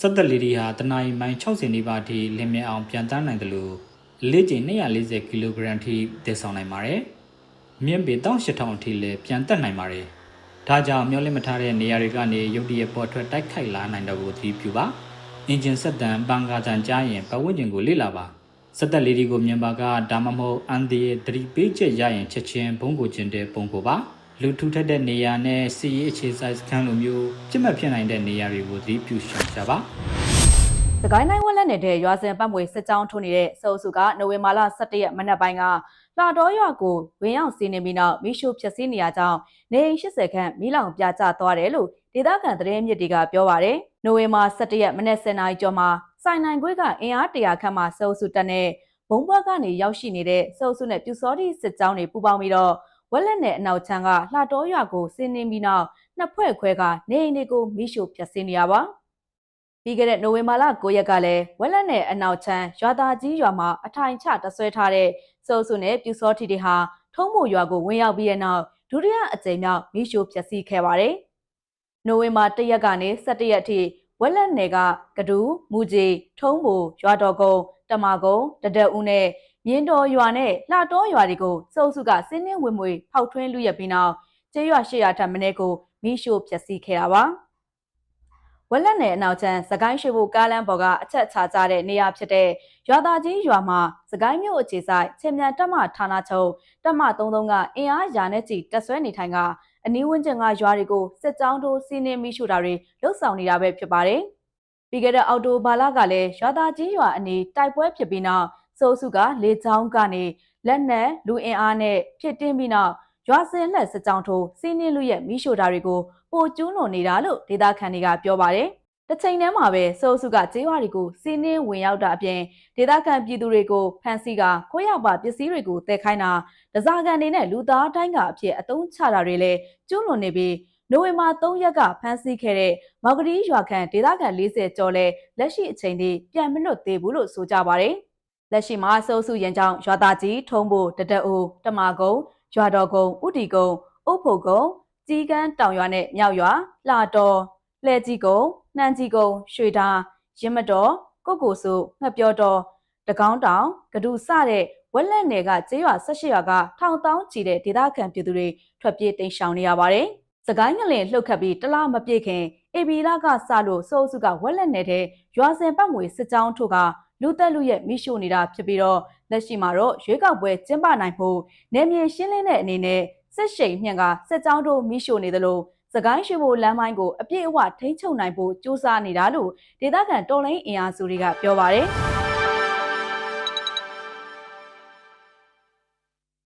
စက်သက်လီဒီဟာတနအီမိုင်60နီးပါးအထိလင်းမြအောင်ပြန်တန်းနိုင်တယ်လို့အလေးချိန်240ကီလိုဂရမ်ထိတည်ဆောင်နိုင်ပါတယ်။မြင့်ပေ18000အထိလည်းပြန်တက်နိုင်ပါတယ်။ဒါကြောင့်မျောလင့်မထားတဲ့နေရာတွေကနေရုတ်တရက်ပေါ်ထွက်တိုက်ခိုက်လာနိုင်တော့ကိုသတိပြုပါ။အင်ဂျင်ဆက်တန်ပန်ကာတန်ကြားရင်ပတ်ဝန်းကျင်ကိုလေ့လာပါ။စက်သက်လီဒီကိုမြင်ပါကဒါမှမဟုတ်အန်ဒီရဲ့သတိပေးချက်ရရင်ချက်ချင်းဘုံကိုကျင်တဲ့ပုံကိုပါ။ လူထူထပ်တဲ့နေရာနဲ့စီရေးအခြေစိုက်စခန်းလိုမျိုးပြစ်မှတ်ဖြစ်နိုင်တဲ့နေရာတွေကိုသတိပြုရှောင်ရှားပါစကိုင်းတိုင်းဝက်လက်နယ်တဲ့ရွာစင်ပတ်မွေစစ်ကြောင်းထိုးနေတဲ့စေအုပ်စုကနိုဝင်ဘာလ17ရက်မနက်ပိုင်းကလာတော်ရွာကိုဝင်ရောက်စီးနေပြီးနောက်မိရှုဖျက်ဆီးနေရကြောင်းနေအိမ်80ခန့်မိလောင်ပြကျသွားတယ်လို့ဒေသခံသတင်းမြစ်တွေကပြောပါရယ်နိုဝင်ဘာ17ရက်မနက်10:00နာရီကျော်မှာစိုင်နိုင်ခွေးကအင်အား100ခန့်မှစေအုပ်စုတက်တဲ့ဘုံဘွားကနေရောက်ရှိနေတဲ့စေအုပ်စုနဲ့ပြူစောတိစစ်ကြောင်းတွေပူးပေါင်းပြီးတော့ ဝက်လက်နယ်အနောက်ချမ်းကလှတော်ရွာကိုစီးနှင်းပြီးနောက်နှစ်ဖွဲ့ခွဲကနေအိမ်တွေကိုမိရှုဖျက်ဆီးနေရပါပြီးခဲ့တဲ့နိုဝင်ဘာလ9ရက်ကလည်းဝက်လက်နယ်အနောက်ချမ်းရွာသားကြီးရွာမှာအထိုင်ချတဆွဲထားတဲ့စိုးစုနဲ့ပြူစောထီတွေဟာထုံးမိုရွာကိုဝင်ရောက်ပြီးတဲ့နောက်ဒုတိယအကြိမ်မြောက်မိရှို့ဖျက်ဆီးခဲ့ပါတယ်။နိုဝင်ဘာ1ရက်ကနေ17ရက်အထိဝက်လက်နယ်ကကဒူးမူကြီးထုံးမိုရွာတော်ကုန်းတမာကုန်းတဒက်ဦးနဲ့ မြင်းတော်ရွာနဲ့လှတော်ရွာတွေကိုစိုးစုကစင်းနှင်းဝင်မွေဖောက်ထွင်းလူရပြီးနောက်ကျေးရွာ800ထပ်မင်းကိုမိရှို့ဖျက်ဆီးခဲ့တာပါ။ဝက်လက်နယ်အနောက်ချမ်းစကိုင်းရှိဖို့ကားလမ်းပေါ်ကအချက်ချကြတဲ့နေရာဖြစ်တဲ့ရွာသားကြီးရွာမှာစကိုင်းမြို့အခြေဆိုင်ချင်းမြန်တက်မဌာနချုပ်တက်မ33ကအင်အားရာနဲ့ချီတက်ဆွဲနေထိုင်ကအနီးဝန်းကျင်ကရွာတွေကိုစစ်ကြောင်းထိုးစီးနင်းမိရှုတာတွေလှုပ်ဆောင်နေတာပဲဖြစ်ပါတယ်။ပြီးခဲ့တဲ့အောက်တိုဘာလကလည်းရွာသားကြီးရွာအနီးတိုက်ပွဲဖြစ်ပြီးနောက် စိုးစုကလေချောင်းကနေလက်နက်လူအင်အားနဲ့ဖြစ်တင်းပြီးနောက်ရွာစင်လက်စစ်ကြောင်းထိုးစီးနင်းလူရဲ့မိရှုတာတွေကိုပိုကျူးလွန်နေတာလို့ဒေသခံတွေကပြောပါတယ်။တစ်ချိန်တည်းမှာပဲစိုးစုကကျေးရွာတွေကိုစီးနင်းဝင်ရောက်တာအပြင်ဒေသခံပြည်သူတွေကိုဖမ်းဆီးကခိုးရပါပစ္စည်းတွေကိုတည်ခိုင်းတာဒဇာကန်တွေနဲ့လူသားတိုင်းကအဖြစ်အသုံးချတာတွေလည်းကျူးလွန်နေပြီးနိုဝင်ဘာ3ရက်ကဖမ်းဆီးခဲ့တဲ့မော်ဂရီရွာခန့်ဒေသခံ40ကျော်လဲလက်ရှိအချိန်ထိပြန်မလွတ်သေးဘူးလို့ဆိုကြပါတယ်။ လက်ရှိမှာစိုးစုရင်ကြောင့်ရွာသားကြီးထုံးဖို့တဒအိုတမာကုန်းရွာတော်ကုန်းဥတီကုန်းအုတ်ဖို့ကုန်းကြီးကန်းတောင်ရွာနဲ့မြောက်ရွာလှတော်လှဲကြီးကုန်းနှမ်းကြီးကုန်းရွှေတာရင်းမတော်ကုတ်ကိုစုငှက်ပြောတော်တကောင်းတောင်ကဒူစတဲ့ဝက်လက်နယ်ကကျေးရွာ18ရွာကထောင်တောင်းချီတဲ့ဒေသခံပြည်သူတွေထွက်ပြေးတိမ်းရှောင်နေရပါတယ်။စကိုင်းငလင်လှုပ်ခတ်ပြီးတလားမပြည့်ခင်အေဘီလာကစလို့စိုးစုကဝက်လက်နယ်တဲ့ရွာစင်ပတ်မွေစစ်ကြောင်းထုတ်က လူသက်လူရဲ့မိရှို့နေတာဖြစ်ပြီးတော့လက်ရှိမှာတော့ရွေးကောက်ပွဲကျင်းပနိုင်မှုနေမြေရှင်းလင်းတဲ့အနေနဲ့စစ်ရှိန်မြင့်ကစစ်ကြောင်းတို့မိရှို့နေသလိုစကိုင်းရွှေဘိုလမ်းမိုင်းကိုအပြည့်အဝထိန်းချုပ်နိုင်ဖို့စ조사နေတာလို့ဒေသခံတော်လိုင်းအင်အားစုတွေကပြောပါတယ်။